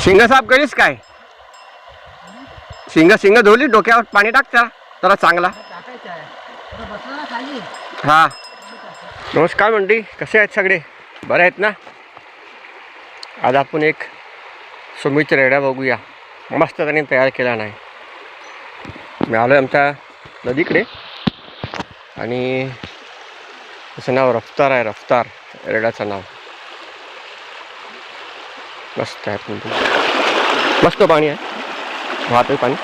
शिंग साफ करीस काय? शिंग शिंग धुवली डोक्यावर पाणी टाकता जरा. चांगला. हा. नमस्कार मंडळी कसे आहेत सगळे? बरे आहेत ना? आज आपण एक सुमित रेड्या बघूया. मस्त त्याने तयार केला नाही. मी आलो आहे आमच्या नदीकडे. आणि त्याचं नाव रफ्तार आहे रफ्तार. रेड्याचं नाव. मस्त आहे मस्त पाणी आहे. वाहतोय पाणी.